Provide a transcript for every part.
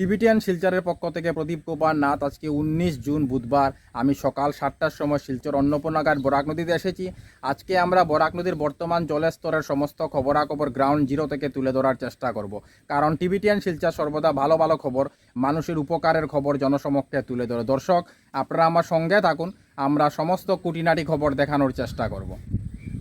Tibetan শিলচরের পক্ষ থেকে প্রদীপ কুমার নাথ আজকে উনিশ জুন বুধবার। আমি সকাল সাতটার সময় শিলচর অন্নপূর্ণাঘাট বরাক নদীতে এসেছি। আজকে আমরা বরাক নদীর বর্তমান জলের স্তরের সমস্ত খবরাখবর গ্রাউন্ড জিরো থেকে তুলে ধরার চেষ্টা করব। কারণ টিবিটিয়ান শিলচর সর্বদা ভালো ভালো খবর, মানুষের উপকারের খবর জনসমক্ষে তুলে ধরে। দর্শক, আপনারা আমার সঙ্গে থাকুন, আমরা সমস্ত কুটিনাটি খবর দেখানোর চেষ্টা করব।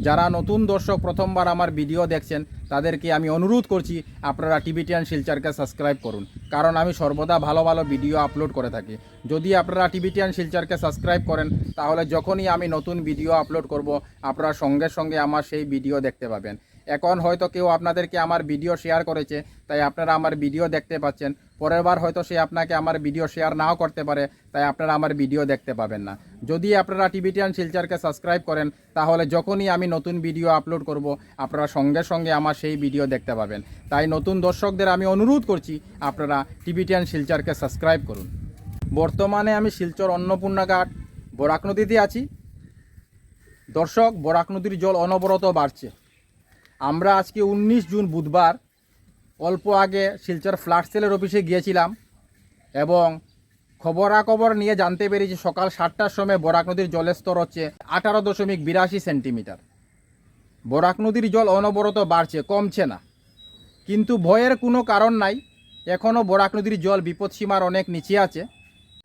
যারা নতুন দর্শক প্রথমবার আমার ভিডিও দেখছেন, তাদেরকে আমি অনুরোধ করছি, আপনারা টিভিটিয়ান শিলচারকে সাবস্ক্রাইব করুন। কারণ আমি সর্বদা ভালো ভালো ভিডিও আপলোড করে থাকি। যদি আপনারা টিভিটিয়ান শিলচারকে সাবস্ক্রাইব করেন, তাহলে যখনই আমি নতুন ভিডিও আপলোড করব, আপনারা সঙ্গে সঙ্গে আমার সেই ভিডিও দেখতে পাবেন। এখন হয়তো কেউ আপনাদেরকে আমার ভিডিও শেয়ার করেছে, তাই আপনারা আমার ভিডিও দেখতে পাচ্ছেন। পরের বার হয়তো সে আপনাকে আমার ভিডিও শেয়ার নাও করতে পারে, তাই আপনারা আমার ভিডিও দেখতে পাবেন না। যদি আপনারা টিভিটিয়ান শিলচারকে সাবস্ক্রাইব করেন, তাহলে যখনই আমি নতুন ভিডিও আপলোড করব, আপনারা সঙ্গে সঙ্গে আমার সেই ভিডিও দেখতে পাবেন। তাই নতুন দর্শকদের আমি অনুরোধ করছি, আপনারা টিভিটিয়ান শিলচারকে সাবস্ক্রাইব করুন। বর্তমানে আমি শিলচর অন্নপূর্ণাঘাট, বরাক নদীতে আছি। দর্শক, বরাক নদীর জল অনবরত বাড়ছে। আমরা আজকে উনিশ জুন বুধবার অল্প আগে শিলচর ফ্ল্যাট সেলের অফিসে গিয়েছিলাম এবং খবরাখবর নিয়ে জানতে পেরেছি সকাল সাতটার সময় বরাক নদীর জলের স্তর হচ্ছে আঠারো দশমিক বিরাশি সেন্টিমিটার। বরাক নদীর জল অনবরত বাড়ছে, কমছে না। কিন্তু ভয়ের কোনো কারণ নাই, এখনও বরাক নদীর জল বিপদসীমার অনেক নিচে আছে।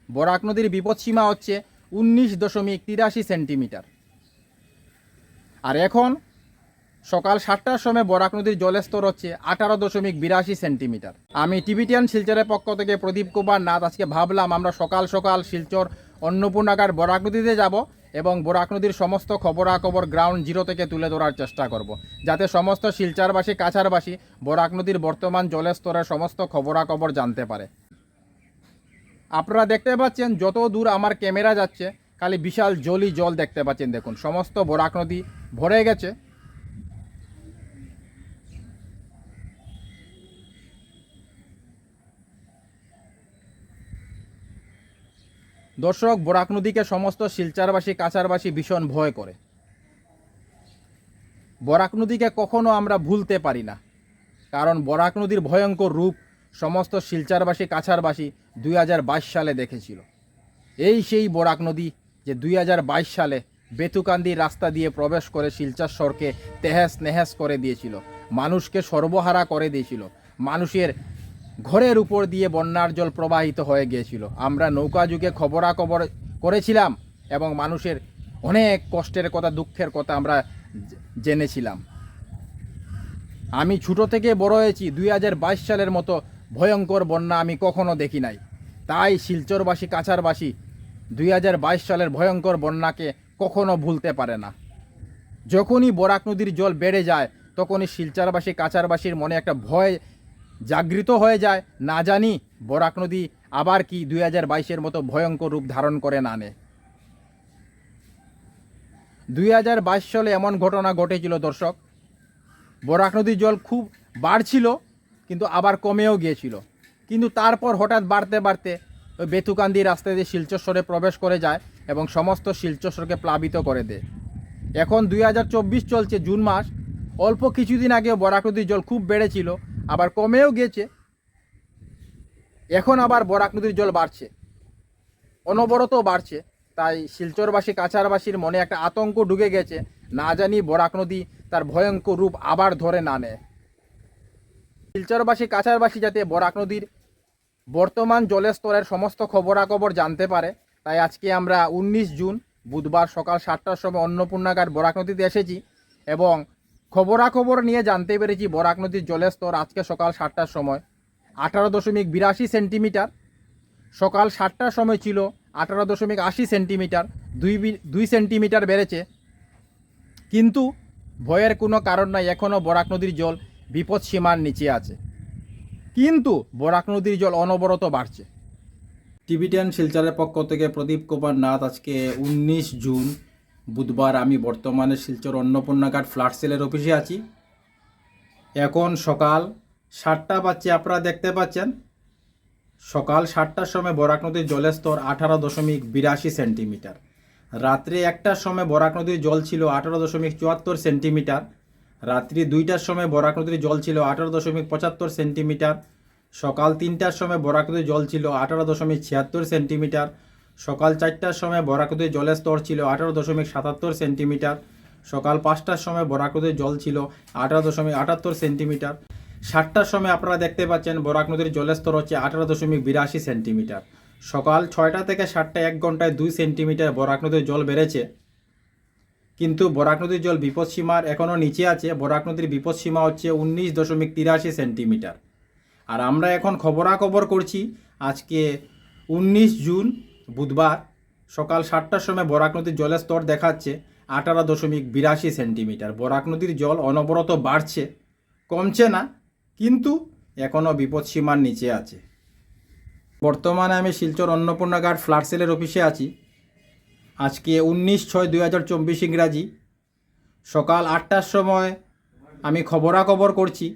বরাক নদীর বিপদসীমা হচ্ছে উনিশ দশমিক তিরাশি সেন্টিমিটার। আর এখন সকাল সাতটার সময় বরাক নদীর জলের স্তর হচ্ছে আঠারো দশমিক বিরাশি সেন্টিমিটার। আমি টিবিটিয়ান শিলচরের পক্ষ থেকে প্রদীপ কুমার নাথ, আজকে ভাবলাম আমরা সকাল সকাল শিলচর অন্নপূর্ণাগার বরাক নদীতে যাব এবং বরাক নদীর সমস্ত খবরাখবর গ্রাউন্ড জিরো থেকে তুলে ধরার চেষ্টা করব। যাতে সমস্ত শিলচারবাসী, কাছারবাসী বরাক নদীর বর্তমান জলের স্তরের সমস্ত খবরাখবর জানতে পারে। আপনারা দেখতে পাচ্ছেন, যত দূর আমার ক্যামেরা যাচ্ছে, খালি বিশাল জলই জল দেখতে পাচ্ছেন। দেখুন, সমস্ত বরাক নদী ভরে গেছে। দর্শক, বরাক নদীকে সমস্ত শিলচারবাসী, কাছারবাসী ভীষণ ভয় করে। বরাক নদীকে কখনো আমরা ভুলতে পারি না, কারণ বরাক নদীর ভয়ঙ্কর রূপ সমস্ত শিলচারবাসী, কাছারবাসী দুই হাজার বাইশ সালে দেখেছিল। এই সেই বরাক নদী যে দুই হাজার বাইশ সালে বেতুকান্দি রাস্তা দিয়ে প্রবেশ করে শিলচার সরকে তেহেস নেহেস করে দিয়েছিল। মানুষকে সর্বহারা করে দিয়েছিল। মানুষের ঘরের উপর দিয়ে বন্যার জল প্রবাহিত হয়ে গিয়েছিল। আমরা নৌকা যুগে খবরাখবর করেছিলাম এবং মানুষের অনেক কষ্টের কথা, দুঃখের কথা আমরা জেনেছিলাম। আমি ছোটো থেকে বড় হয়েছি, দুই হাজার বাইশ সালের মতো ভয়ঙ্কর বন্যা আমি কখনো দেখি নাই। তাই শিলচরবাসী, কাছারবাসী দুই হাজার বাইশ সালের ভয়ঙ্কর বন্যাকে কখনো ভুলতে পারে না। যখনই বরাক নদীর জল বেড়ে যায়, তখনই শিলচারবাসী, কাছারবাসীর মনে একটা ভয় জাগৃত হয়ে যায়, না জানি বরাক নদী আবার কি দুই হাজার বাইশের মতো ভয়ঙ্কর রূপ ধারণ করে না আনে দুই হাজার বাইশ সালে এমন ঘটনা ঘটেছিল দর্শক। বরাক নদীর জল খুব বাড়ছিল, কিন্তু আবার কমেও গিয়েছিল। কিন্তু তারপর হঠাৎ বাড়তে বাড়তে ওই বেতুকান্দি রাস্তা দিয়ে শিলচর প্রবেশ করে যায় এবং সমস্ত শিলচরকে প্লাবিত করে দেয়। এখন দুই হাজার চব্বিশ চলছে জুন মাস। অল্প কিছুদিন আগেও বরাক নদীর জল খুব বেড়েছিল আবার কমেও গেছে। এখন আবার বরাক নদীর জল বাড়ছে। অনবরত বাড়ছে। তাই শিলচরবাসী কাছারবাসীর মনে একটা আতঙ্ক ঢুকে গেছে। না জানি বরাক নদী তার ভয়ঙ্কর রূপ আবার ধরে না নেয়। শিলচরবাসী কাছারবাসী যাতে বরাক নদীর বর্তমান জলের স্তরের সমস্ত খবরাখবর জানতে পারে, তাই আজকে আমরা উনিশ জুন, বুধবার সকাল সাতটার সময় অন্নপূর্ণাঘাট বরাক নদীতে এসেছি এবং খবরাখবর নিয়ে জানতে পেরেছি বরাক নদীর জলের স্তর আজকে সকাল সাতটার সময়। আঠারো দশমিক বিরাশি সেন্টিমিটার। সকাল সাতটার সময় ছিল আঠারো দশমিক আশি সেন্টিমিটার। দুই দুই সেন্টিমিটার বেড়েছে। কিন্তু ভয়ের কোনো কারণ নাই এখনও বরাক নদীর জল বিপদ সীমার নিচে আছে। কিন্তু বরাক নদীর জল অনবরত বাড়ছে। টিভিটিয়ান শিলচরের পক্ষ থেকে প্রদীপ কুমার নাথ আজকে উনিশ জুন বুধবার আমি বর্তমানে শিলচর অন্নপূর্ণাঘাট ফ্ল্যাট সেলের অফিসে আছি। এখন সকাল সাতটা বাজছে, আপনারা দেখতে পাচ্ছেন। সকাল সাতটার সময় বরাক নদীর জলের স্তর আঠারো দশমিক বিরাশি সেন্টিমিটার। রাত্রে একটার সময় বরাক নদীর জল ছিল আঠারো দশমিক চুয়াত্তর সেন্টিমিটার। রাত্রি দুইটার সময় বরাক নদীর জল ছিল আঠারো দশমিক পঁচাত্তর সেন্টিমিটার। সকাল তিনটার সময় বরাক নদীর জল ছিল আঠারো দশমিক ছিয়াত্তর সেন্টিমিটার। সকাল চারটার সময় বরাক নদীর জলের স্তর ছিল আঠারো দশমিক সাতাত্তর সেন্টিমিটার। সকাল পাঁচটার সময় বরাক নদীর জল ছিল আঠারো দশমিক আটাত্তর সেন্টিমিটার। সাতটার সময় আপনারা দেখতে পাচ্ছেন বরাক নদীর জলের স্তর হচ্ছে আঠারো দশমিক বিরাশি সেন্টিমিটার। সকাল ছয়টা থেকে সাতটা এক ঘন্টায় দুই সেন্টিমিটার বরাক নদীর জল বেড়েছে। কিন্তু বরাক নদীর জল বিপদসীমার এখনও নিচে আছে। বরাক নদীর বিপদসীমা হচ্ছে উনিশ দশমিক তিরাশি সেন্টিমিটার। আর আমরা এখন খবরাখবর করছি, আজকে উনিশ জুন বুধবার সকাল সাতটার সময় বরাক নদীর জলের স্তর দেখাচ্ছে আঠারো দশমিক বিরাশি সেন্টিমিটার। বরাক নদীর জল অনবরত বাড়ছে, কমছে না, কিন্তু এখনও বিপদসীমার নিচে আছে। বর্তমানে আমি শিলচর অন্নপূর্ণা ঘাট ফ্লাড সেলের অফিসে আছি। আজকে উনিশ ছয় দুই হাজার চব্বিশ ইংরাজি। সকাল আটটার সময় আমি খবরাখবর করছি।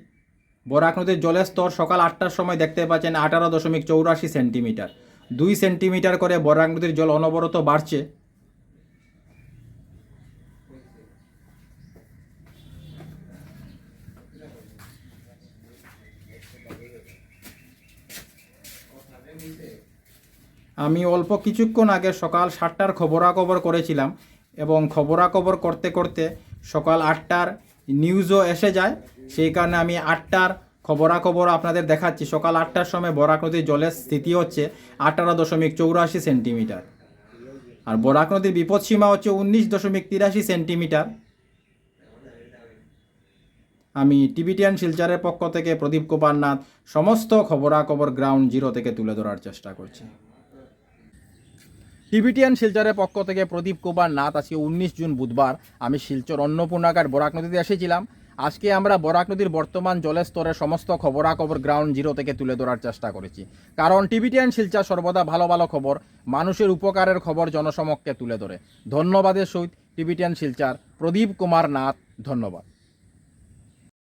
বরাক নদীর জলের স্তর সকাল আটটার সময় দেখতে পাচ্ছেন আঠারো দশমিক চৌরাশি সেন্টিমিটার। দুই সেন্টিমিটার করে বরাক নদীর জল অনবরত বাড়ছে। আমি অল্প কিছুক্ষণ আগে সকাল সাতটার খবরাখবর করেছিলাম এবং খবরাখবর করতে করতে সকাল আটটার নিউজও এসে যায়। সেই কারণে আমি আটটার খবরাখবর আপনাদের দেখাচ্ছি। সকাল আটটার সময় বরাক নদীর জলের স্থিতি হচ্ছে আঠারো দশমিক চৌরাশি সেন্টিমিটার। আর বরাক নদীর বিপদসীমা হচ্ছে উনিশ দশমিক তিরাশি সেন্টিমিটার। আমি টিভিটিয়ান শিলচারের পক্ষ থেকে প্রদীপ কুমার নাথ। সমস্ত খবরাখবর গ্রাউন্ড জিরো থেকে তুলে ধরার চেষ্টা করছি। টিভিটিয়ান শিলচরের পক্ষ থেকে প্রদীপ কুমার নাথ আজকে উনিশ জুন বুধবার আমি শিলচর অন্নপূর্ণাকার বরাক নদীতে এসেছিলাম। আজকে আমরা বরাক নদীর বর্তমান জলের স্তরের সমস্ত খবরাখবর গ্রাউন্ড জিরো থেকে তুলে ধরার চেষ্টা করেছি। কারণ টিভি টেন শিলচা সর্বদা ভালো ভালো খবর, মানুষের উপকারের খবর জনসমক্ষে তুলে ধরে। ধন্যবাদের সহিত টিভি টেন শিলচার, প্রদীপ কুমার নাথ, ধন্যবাদ।